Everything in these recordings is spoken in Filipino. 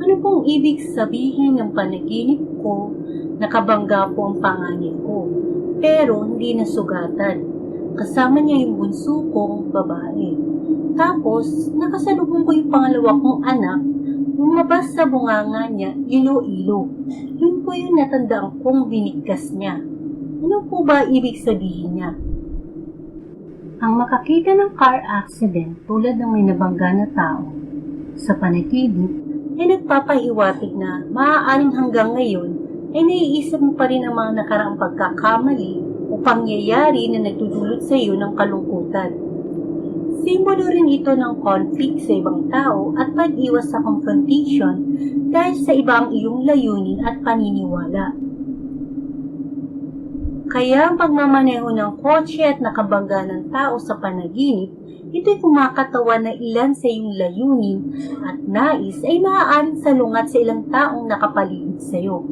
Ano pong ibig sabihin ng panaginip ko? Nakabangga po ang panganib ko, pero hindi nasugatan. Kasama niya yung bunso kong babae. Tapos, nakasalubong ko yung pangalawa kong anak, lumabas sa bunganga niya, ilo-ilo. Yun po yung natandaan kong binigkas niya. Ano po ba ibig sabihin niya? Ang makakita ng car accident tulad ng may nabangga na tao sa panaginip ay nagpapahiwatig na maaaring hanggang ngayon ay naiisip mo pa rin ang mga nakaraang pagkakamali o pangyayari na nagdudulot sa iyo ng kalungkutan. Simbolo rin ito ng conflict sa ibang tao at pag-iwas sa confrontation dahil sa ibang iyong layunin at paniniwala. Kaya ang pagmamaneho ng kotse at nakabangga ng tao sa panaginip, ito'y kumakatawan na ilan sa iyong layunin at nais ay maaaring salungat sa ilang taong nakapaligid sa iyo.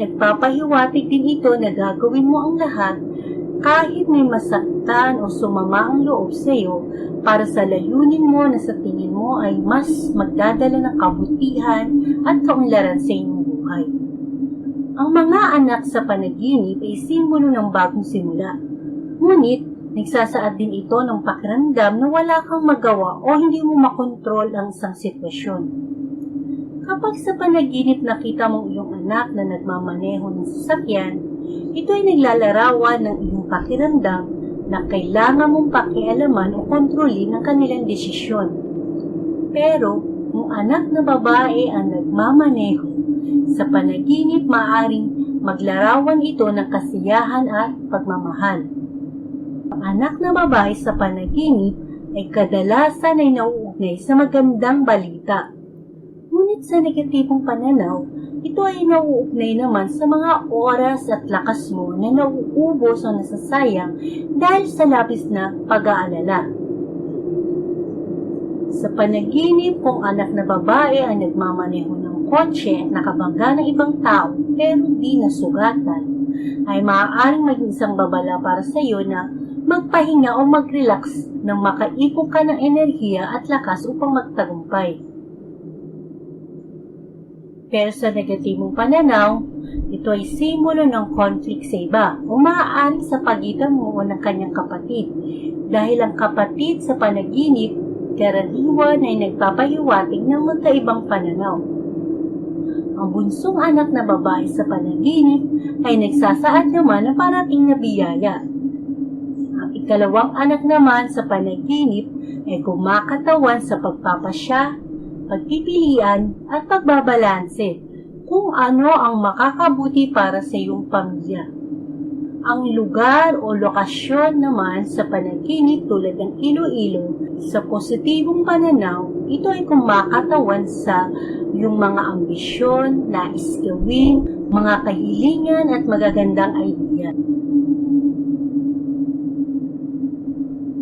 Nagpapahiwatig din ito na gagawin mo ang lahat kahit may masaktan o sumama ang loob sa iyo para sa layunin mo na sa tingin mo ay mas magdadala ng kabutihan at kaunlaran sa iyong buhay. Ang mga anak sa panaginip ay simbolo ng bagong simula. Ngunit, nagsasaad din ito ng pakiramdam na wala kang magawa o hindi mo makontrol ang isang sitwasyon. Kapag sa panaginip nakita mong iyong anak na nagmamaneho ng sasakyan, ito ay naglalarawan ng iyong pakiramdam na kailangan mong pakialaman o kontrolin ang kanilang desisyon. Pero, kung anak na babae ang nagmamaneho, sa panaginip maaring maglarawan ito ng kasiyahan at pagmamahal. Ang anak na babae sa panaginip ay kadalasan ay nauugnay sa magandang balita. Ngunit sa negatibong pananaw, ito ay nauugnay naman sa mga oras at lakas mo na nauubos o nasasayang dahil sa labis na pag-aalala. Sa panaginip kung anak na babae ang nagmamaneho ng kotse nakabangga ng ibang tao pero di nasugatan, ay maaaring maging isang babala para sa iyo na magpahinga o mag-relax nang makaipon ka ng enerhiya at lakas upang magtagumpay. Pero sa negatibong pananaw, ito ay simbolo ng conflict sa iba o maaaring sa pagitan mo o ng kanyang kapatid dahil ang kapatid sa panaginip karaniwan ay nagpapahiwatig ng magkaibang pananaw. Ang bunsong anak na babae sa panaginip ay nagsasaad naman ng parating na biyaya. Ang ikalawang anak naman sa panaginip ay kumakatawan sa pagpapasya, pagpipilian at pagbabalanse kung ano ang makakabuti para sa iyong pamilya. Ang lugar o lokasyon naman sa panaginip tulad ng Iloilo, sa positibong pananaw, ito ay kumakatawan sa yung mga ambisyon, nais gawin, mga kahilingan at magagandang idea.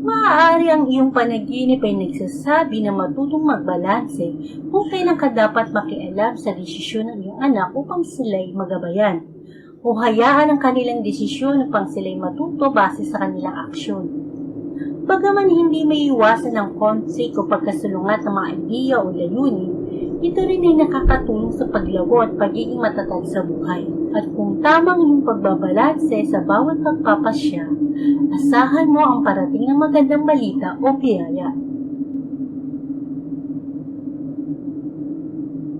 Maaari ang iyong panaginip ay nagsasabi na matutong magbalanse kung kailan ka dapat makialam sa desisyon ng iyong anak upang sila'y magabayan o hayaan ang kanilang desisyon upang sila'y matuto base sa kanilang aksyon. Bagaman hindi may iwasan ng conflict o pagkasulungat ng mga idea o layunin, ito rin ay nakakatulong sa paglago at pagiging matatag sa buhay. At kung tamang iyong pagbabalanse sa bawat pagpapasya, asahan mo ang parating ng magandang balita o biyaya.